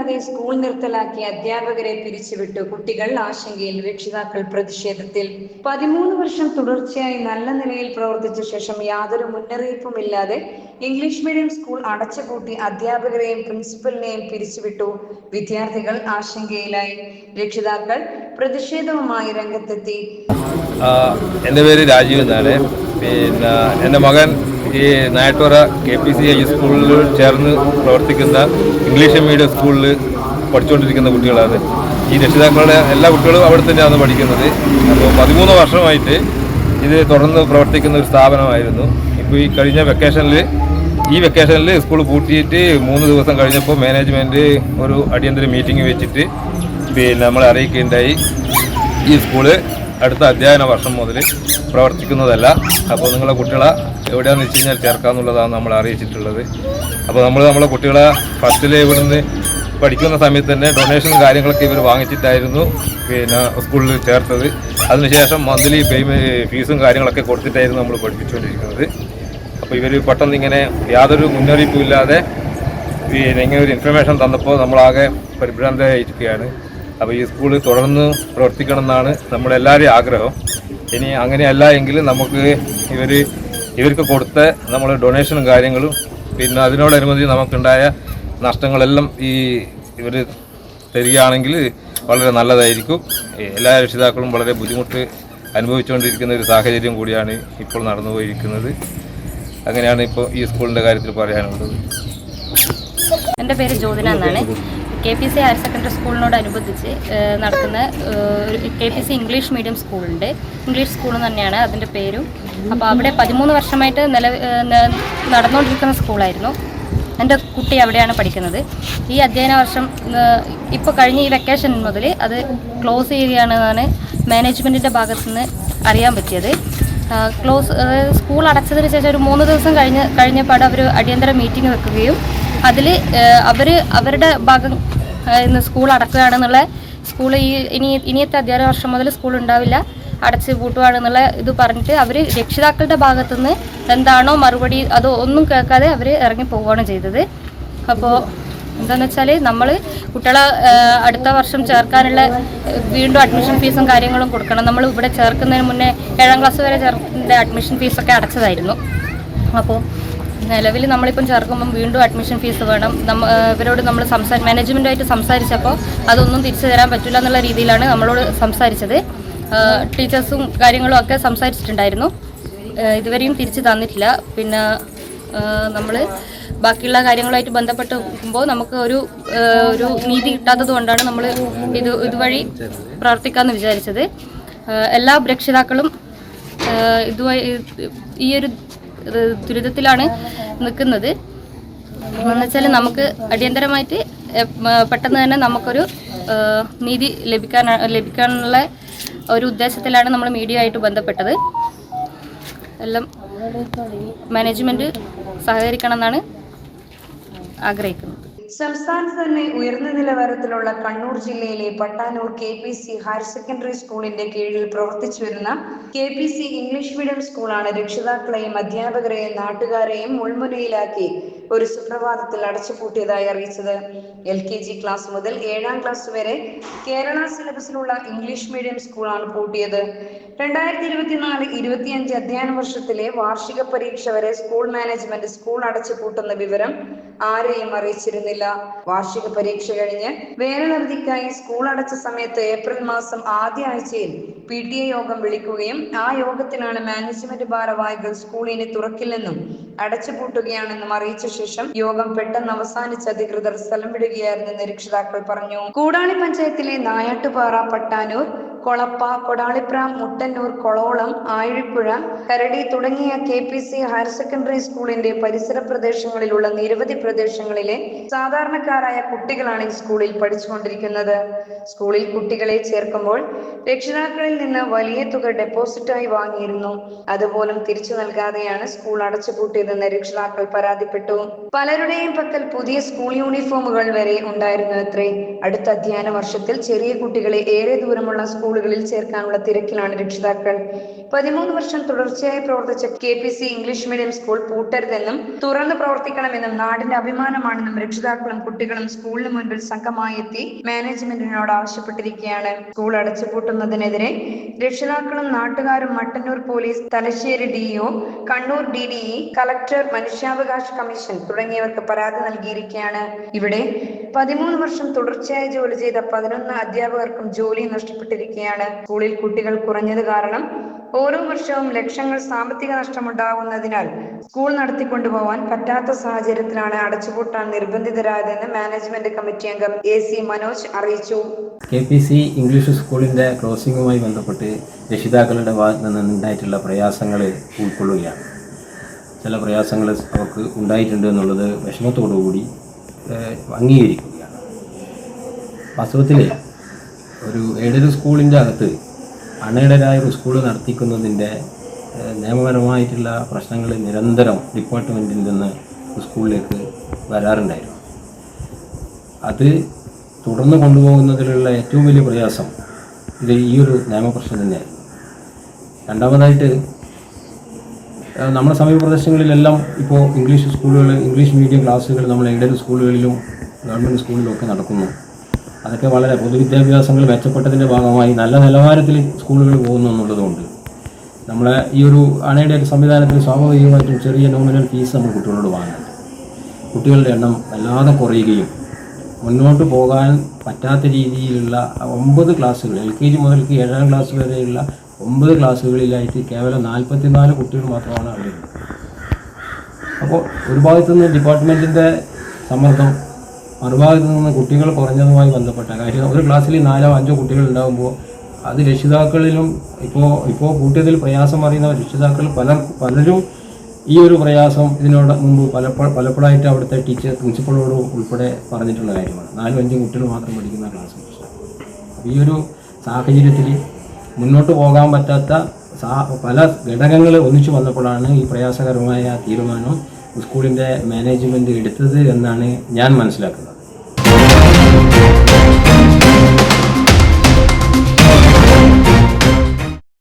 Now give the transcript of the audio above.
നൽകാതെ സ്കൂൾ നിർത്തലാക്കി അധ്യാപകരെ പിരിച്ചുവിട്ടു കുട്ടികൾ ആശങ്കയിൽ രക്ഷിതാക്കൾ പ്രതിഷേധത്തിൽ. പതിമൂന്ന് വർഷം തുടർച്ചയായി നല്ല നിലയിൽ പ്രവർത്തിച്ച ശേഷം യാതൊരു മുന്നറിയിപ്പുമില്ലാതെ ഇംഗ്ലീഷ് മീഡിയം സ്കൂൾ അടച്ചുപൂട്ടി അധ്യാപകരെയും പ്രിൻസിപ്പലിനെയും പിരിച്ചുവിട്ടു. വിദ്യാർത്ഥികൾ ആശങ്കയിലായി. രക്ഷിതാക്കൾ പ്രതിഷേധവുമായി രംഗത്തെത്തി. എന്റെ പേര് രാജീവ് എന്നാണ്. പിന്നെ എന്റെ മകൻ ഈ നായട്ടോറ കെ പി സി ഐ സ്കൂളിൽ ചേർന്ന് പ്രവർത്തിക്കുന്ന ഇംഗ്ലീഷ് മീഡിയം സ്കൂളിൽ പഠിച്ചുകൊണ്ടിരിക്കുന്ന കുട്ടികളാണ്. ഈ രക്ഷിതാക്കളുടെ എല്ലാ കുട്ടികളും അവിടെ തന്നെയാണ് പഠിക്കുന്നത്. അപ്പോൾ പതിമൂന്ന് വർഷമായിട്ട് ഇത് തുടർന്ന് പ്രവർത്തിക്കുന്ന ഒരു സ്ഥാപനമായിരുന്നു. ഇപ്പോൾ ഈ കഴിഞ്ഞ വെക്കേഷനിൽ ഈ വെക്കേഷനിൽ സ്കൂൾ പൂട്ടിയിട്ട് മൂന്ന് ദിവസം കഴിഞ്ഞപ്പോൾ മാനേജ്മെന്റ് ഒരു അടിയന്തര മീറ്റിംഗ് വെച്ചിട്ട് പിന്നെ നമ്മളെ അറിയിക്കുകയുണ്ടായി. ഈ സ്കൂൾ അടുത്ത അധ്യയന വർഷം മുതൽ പ്രവർത്തിക്കുന്നതല്ല. അപ്പോൾ നിങ്ങളെ കുട്ടികളെ എവിടെയാണെന്ന് വെച്ച് കഴിഞ്ഞാൽ ചേർക്കാമെന്നുള്ളതാണ് നമ്മൾ അറിയിച്ചിട്ടുള്ളത്. അപ്പോൾ നമ്മൾ നമ്മളെ കുട്ടികളെ ഫസ്റ്റിൽ ഇവിടുന്ന് പഠിക്കുന്ന സമയത്ത് തന്നെ ഡൊണേഷൻ കാര്യങ്ങളൊക്കെ ഇവർ വാങ്ങിച്ചിട്ടായിരുന്നു പിന്നെ സ്കൂളിൽ ചേർത്തത്. അതിനുശേഷം മന്ത്ലി പേയ്മെന്റ് ഫീസും കാര്യങ്ങളൊക്കെ കൊടുത്തിട്ടായിരുന്നു നമ്മൾ പഠിപ്പിച്ചുകൊണ്ടിരിക്കുന്നത്. അപ്പോൾ ഇവർ പെട്ടെന്ന് ഇങ്ങനെ യാതൊരു മുന്നറിയിപ്പും ഇല്ലാതെ പിന്നെ ഇങ്ങനെ ഒരു ഇൻഫർമേഷൻ തന്നപ്പോൾ നമ്മളാകെ പരിഭ്രാന്തരായിരിക്കുകയാണ്. അപ്പോൾ ഈ സ്കൂൾ തുടർന്ന് പ്രവർത്തിക്കണം എന്നാണ് നമ്മുടെ എല്ലാവരുടെയും ആഗ്രഹം. ഇനി അങ്ങനെയല്ല എങ്കിൽ നമുക്ക് ഇവർ ഇവർക്ക് കൊടുത്ത നമ്മൾ ഡൊണേഷനും കാര്യങ്ങളും പിന്നെ അതിനോടനുബന്ധിച്ച് നമുക്കുണ്ടായ നഷ്ടങ്ങളെല്ലാം ഈ ഇവർ തരികയാണെങ്കിൽ വളരെ നല്ലതായിരിക്കും. എല്ലാ രക്ഷിതാക്കളും വളരെ ബുദ്ധിമുട്ട് അനുഭവിച്ചുകൊണ്ടിരിക്കുന്ന ഒരു സാഹചര്യം കൂടിയാണ് ഇപ്പോൾ നടന്നുപോയിരിക്കുന്നത്. അങ്ങനെയാണ് ഇപ്പോൾ ഈ സ്കൂളിന്റെ കാര്യത്തിൽ പറയാനുള്ളത്. എന്റെ പേര് ജ്യോതിന എന്നാണ്. K P C higher secondary സ്കൂളിനോടനുബന്ധിച്ച് നടക്കുന്ന ഒരു K P C English medium സ്കൂളുണ്ട് ഇംഗ്ലീഷ് സ്കൂൾ തന്നെയാണ് അതിന്റെ പേരും. അപ്പോൾ അവിടെ പതിമൂന്ന് വർഷമായിട്ട് നില നടന്നുകൊണ്ടിരിക്കുന്ന സ്കൂളായിരുന്നു എന്റെ കുട്ടി അവിടെയാണ് പഠിക്കുന്നത്. ഈ അധ്യയന വർഷം ഇപ്പോൾ കഴിഞ്ഞ ഈ വെക്കേഷൻ മുതൽ അത് ക്ലോസ് ചെയ്യുകയാണെന്നാണ് മാനേജ്മെന്റിന്റെ ഭാഗത്തു നിന്ന് അറിയാൻ പറ്റിയത്. ക്ലോസ് സ്കൂൾ അടച്ചതിന് ശേഷം ഒരു മൂന്ന് ദിവസം കഴിഞ്ഞ കഴിഞ്ഞപാട് അവർ അടിയന്തര മീറ്റിംഗ് വെക്കുകയും അതിൽ അവർ അവരുടെ ഭാഗം ഇന്ന് സ്കൂൾ അടക്കുകയാണെന്നുള്ള സ്കൂൾ ഈ ഇനി ഇനിയത്തെ അധ്യയന വർഷം മുതൽ സ്കൂൾ ഉണ്ടാവില്ല. അടച്ച് പൂട്ടുകയാണെന്നുള്ള ഇത് പറഞ്ഞിട്ട് അവർ രക്ഷിതാക്കളുടെ ഭാഗത്തുനിന്ന് എന്താണോ മറുപടി അത് ഒന്നും കേൾക്കാതെ അവർ ഇറങ്ങി പോവുകയാണ് ചെയ്തത്. അപ്പോൾ എന്താണെന്ന് വെച്ചാൽ നമ്മൾ കുട്ടികളെ അടുത്ത വർഷം ചേർക്കാനുള്ള വീണ്ടും അഡ്മിഷൻ ഫീസും കാര്യങ്ങളും കൊടുക്കണം. നമ്മൾ ഇവിടെ ചേർക്കുന്നതിന് മുന്നേ ഏഴാം ക്ലാസ് വരെ ചേർക്കുന്ന അഡ്മിഷൻ ഫീസൊക്കെ അടച്ചതായിരുന്നു. അപ്പോൾ നിലവിൽ നമ്മളിപ്പം ചേർക്കുമ്പം വീണ്ടും അഡ്മിഷൻ ഫീസ് വേണം. ഇവരോട് നമ്മൾ സംസാര മാനേജ്മെന്റുമായിട്ട് സംസാരിച്ചപ്പോൾ അതൊന്നും തിരിച്ചു തരാൻ പറ്റില്ല എന്നുള്ള രീതിയിലാണ് നമ്മളോട് സംസാരിച്ചത്. ടീച്ചേഴ്സും കാര്യങ്ങളും ഒക്കെ സംസാരിച്ചിട്ടുണ്ടായിരുന്നു. ഇതുവരെയും തിരിച്ചു തന്നിട്ടില്ല. പിന്നെ നമ്മൾ ബാക്കിയുള്ള കാര്യങ്ങളുമായിട്ട് ബന്ധപ്പെട്ട് നോക്കുമ്പോൾ നമുക്ക് ഒരു ഒരു നീതി കിട്ടാത്തത് കൊണ്ടാണ് നമ്മൾ ഇത് ഇതുവഴി പ്രവർത്തിക്കാമെന്ന് വിചാരിച്ചത്. എല്ലാ രക്ഷിതാക്കളും ഇതുവഴി ഈ ഒരു ദുരിതത്തിലാണ് നിൽക്കുന്നത്. എന്ന് വെച്ചാൽ നമുക്ക് അടിയന്തരമായിട്ട് പെട്ടെന്ന് തന്നെ നമുക്കൊരു നീതി ലഭിക്കാൻ ലഭിക്കാനുള്ള ഒരു ഉദ്ദേശത്തിലാണ് നമ്മൾ മീഡിയ ആയിട്ട് ബന്ധപ്പെട്ടത്. എല്ലാം മാനേജ്മെന്റ് സഹകരിക്കണമെന്നാണ് ആഗ്രഹിക്കുന്നത്. സംസ്ഥാനത്ത് തന്നെ ഉയർന്ന നിലവാരത്തിലുള്ള കണ്ണൂർ ജില്ലയിലെ Pattanur K P C higher secondary സ്കൂളിന്റെ കീഴിൽ പ്രവർത്തിച്ചു വരുന്ന K P C English medium സ്കൂളാണ് രക്ഷിതാക്കളെയും അധ്യാപകരെയും നാട്ടുകാരെയും മുൾമുനയിലാക്കി ഒരു സുപ്രഭാതത്തിൽ അടച്ചുപൂട്ടിയതായി അറിയിച്ചത്. എൽ കെ ജി ക്ലാസ് മുതൽ ഏഴാം ക്ലാസ് വരെ കേരള സിലബസിലുള്ള ഇംഗ്ലീഷ് മീഡിയം സ്കൂളാണ് പൂട്ടിയത്. രണ്ടായിരത്തി ഇരുപത്തിനാല് ഇരുപത്തിയഞ്ച് അധ്യയന വർഷത്തിലെ വാർഷിക പരീക്ഷ വരെ സ്കൂൾ മാനേജ്മെന്റ് സ്കൂൾ അടച്ചു പൂട്ടുന്ന വിവരം ആരെയും അറിയിച്ചിരുന്നില്ല. വാർഷിക പരീക്ഷ കഴിഞ്ഞ് വേനലവധിക്കായി സ്കൂൾ അടച്ച സമയത്ത് ഏപ്രിൽ മാസം ആദ്യ ആഴ്ചയിൽ പി ടി എ യോഗം വിളിക്കുകയും ആ യോഗത്തിലാണ് മാനേജ്മെന്റ് ഭാരവാഹികൾ സ്കൂളിനെ തുറക്കില്ലെന്നും അടച്ചുപൂട്ടുകയാണെന്നും അറിയിച്ച ശേഷം യോഗം പെട്ടെന്ന് അവസാനിച്ച അധികൃതർ സ്ഥലം വിടുകയായിരുന്നെന്ന് രക്ഷിതാക്കൾ പറഞ്ഞു. കൂടാളി പഞ്ചായത്തിലെ നായാട്ടുപാറ പട്ടാനൂർ കൊളപ്പ കൊടാളിപ്ര മുട്ടന്നൂർ കൊളോളം ആഴിപ്പുഴ കരടി തുടങ്ങിയ K P C higher secondary സ്കൂളിന്റെ പരിസര പ്രദേശങ്ങളിലുള്ള നിരവധി പ്രദേശങ്ങളിലെ സാധാരണക്കാരായ കുട്ടികളാണ് ഈ സ്കൂളിൽ പഠിച്ചുകൊണ്ടിരിക്കുന്നത്. സ്കൂളിൽ കുട്ടികളെ ചേർക്കുമ്പോൾ രക്ഷിതാക്കളിൽ നിന്ന് വലിയ തുക ഡെപ്പോസിറ്റായി വാങ്ങിയിരുന്നു. അതുപോലും തിരിച്ചു നൽകാതെയാണ് സ്കൂൾ അടച്ചുപൂട്ടിയതെന്ന് രക്ഷിതാക്കൾ പരാതിപ്പെട്ടു. പലരുടെയും പക്കൽ പുതിയ സ്കൂൾ യൂണിഫോമുകൾ വരെ ഉണ്ടായിരുന്നു അത്രേ അടുത്ത അധ്യയന വർഷത്തിൽ ചെറിയ കുട്ടികളെ ഏറെ ദൂരമുള്ള സ്കൂൾ സ്കൂളുകളിൽ ചേർക്കാനുള്ള തിരക്കിലാണ് രക്ഷിതാക്കൾ. പതിമൂന്ന് വർഷം തുടർച്ചയായി പ്രവർത്തിച്ച K P C English medium school പൂട്ടരുതെന്നും തുറന്നു പ്രവർത്തിക്കണമെന്നും നാടിന്റെ അഭിമാനമാണെന്നും രക്ഷിതാക്കളും കുട്ടികളും സ്കൂളിന് മുൻപിൽ സംഘമായി എത്തി മാനേജ്മെന്റിനോട് ആവശ്യപ്പെട്ടിരിക്കുകയാണ്. സ്കൂൾ അടച്ചുപൂട്ടുന്നതിനെതിരെ രക്ഷിതാക്കളും നാട്ടുകാരും Mattannur police Thalassery DEO Kannur D D E collector മനുഷ്യാവകാശ കമ്മീഷൻ തുടങ്ങിയവർക്ക് പരാതി നൽകിയിരിക്കുകയാണ്. ഇവിടെ പതിമൂന്ന് വർഷം തുടർച്ചയായി ജോലി ചെയ്ത പതിനൊന്ന് അധ്യാപകർക്കും ജോലി നഷ്ടപ്പെട്ടിരിക്കുകയാണ്. സ്കൂളിൽ കുട്ടികൾ കുറഞ്ഞത് കാരണം ഓരോ വർഷവും ലക്ഷങ്ങൾ സാമ്പത്തിക നഷ്ടമുണ്ടാകുന്നതിനാൽ സ്കൂൾ നടത്തിക്കൊണ്ടുപോകാൻ പറ്റാത്ത സാഹചര്യത്തിലാണ് അടച്ചുപൂട്ടാൻ നിർബന്ധിതരായതെന്ന് മാനേജ്മെന്റ് കമ്മിറ്റി അംഗം എ സി മനോജ് അറിയിച്ചു. കെ പി സി ഇംഗ്ലീഷ് സ്കൂളിന്റെ ക്ലോസിംഗുമായി ബന്ധപ്പെട്ട് രക്ഷിതാക്കളുടെ ഭാഗത്ത് നിന്നുണ്ടായിട്ടുള്ള പ്രയാസങ്ങൾ ഉൾക്കൊള്ളുകയാണ്. ചില പ്രയാസങ്ങൾ അവർക്ക് ഉണ്ടായിട്ടുണ്ട് എന്നുള്ളത് വിഷമത്തോടുകൂടി ഏഹ്, അംഗീകരിക്കുകയാണ്. വാസ്തവത്തിൽ ഒരു എയ്ഡഡ് സ്കൂളിന്റെ അകത്ത് അൺഎയ്ഡഡായ ഒരു സ്കൂൾ നടത്തിക്കുന്നതിന്റെ നിയമപരമായിട്ടുള്ള പ്രശ്നങ്ങൾ നിരന്തരം ഡിപ്പാർട്ട്മെന്റിൽ നിന്ന് സ്കൂളിലേക്ക് വരാറുണ്ടായിരുന്നു. അത് തുടർന്ന് കൊണ്ടുപോകുന്നതിലുള്ള ഏറ്റവും വലിയ പ്രയാസം ഇത് ഈ ഒരു നിയമപ്രശ്നം തന്നെയായിരുന്നു രണ്ടാമതായിട്ട് നമ്മുടെ സമീപ പ്രദേശങ്ങളിലെല്ലാം ഇപ്പോൾ ഇംഗ്ലീഷ് സ്കൂളുകൾ ഇംഗ്ലീഷ് മീഡിയം ക്ലാസ്സുകൾ നമ്മൾ എയ്ഡഡ് സ്കൂളുകളിലും ഗവൺമെന്റ് സ്കൂളിലും ഒക്കെ നടക്കുന്നു. അതൊക്കെ വളരെ പൊതുവിദ്യാഭ്യാസങ്ങൾ മെച്ചപ്പെട്ടതിന്റെ ഭാഗമായി നല്ല നിലവാരത്തിൽ സ്കൂളുകൾ പോകുന്നു എന്നുള്ളതുകൊണ്ട് നമ്മളെ ഈ ഒരു അണയുടെ ഒരു സംവിധാനത്തിൽ സ്വാഭാവികമായിട്ടും ചെറിയ നോമിനൽ ഫീസ് നമ്മൾ കുട്ടികളോട് വാങ്ങുന്നുണ്ട്. കുട്ടികളുടെ എണ്ണം വല്ലാതെ കുറയുകയും മുന്നോട്ട് പോകാൻ പറ്റാത്ത രീതിയിലുള്ള ഒമ്പത് ക്ലാസ്സുകൾ എൽ കെ ജി മുതൽക്ക് ഏഴാം ക്ലാസ് വരെയുള്ള ഒമ്പത് ക്ലാസ്സുകളിലായിട്ട് കേവലം നാൽപ്പത്തിനാല് കുട്ടികൾ മാത്രമാണ് അവിടെ അപ്പോൾ ഒരു ഭാഗത്തു നിന്ന് ഡിപ്പാർട്ട്മെന്റിന്റെ സമ്മർദ്ദം മറുഭാഗത്തു നിന്ന് കുട്ടികൾ കുറഞ്ഞതുമായി ബന്ധപ്പെട്ട കാര്യം. ഒരു ക്ലാസ്സിൽ നാലോ അഞ്ചോ കുട്ടികൾ ഉണ്ടാകുമ്പോൾ അത് രക്ഷിതാക്കളിലും ഇപ്പോൾ ഇപ്പോൾ കൂട്ടിയതിൽ പ്രയാസം അറിയുന്ന രക്ഷിതാക്കൾ പല പലരും ഈ ഒരു പ്രയാസം ഇതിനോട് മുമ്പ് പലപ്പോൾ പലപ്പോഴായിട്ട് അവിടുത്തെ ടീച്ചർ പ്രിൻസിപ്പളോട് ഉൾപ്പെടെ പറഞ്ഞിട്ടുള്ള കാര്യമാണ്. നാലും അഞ്ചും കുട്ടികൾ മാത്രം പഠിക്കുന്ന ക്ലാസ് ഈ ഒരു സാഹചര്യത്തിൽ മുന്നോട്ട് പോകാൻ പറ്റാത്ത പല ഘടകങ്ങൾ ഒന്നിച്ചു വന്നപ്പോഴാണ് ഈ പ്രയാസകരമായ തീരുമാനം സ്കൂളിന്റെ മാനേജ്മെന്റ് എടുത്തത് എന്നാണ് ഞാൻ മനസ്സിലാക്കുന്നത്.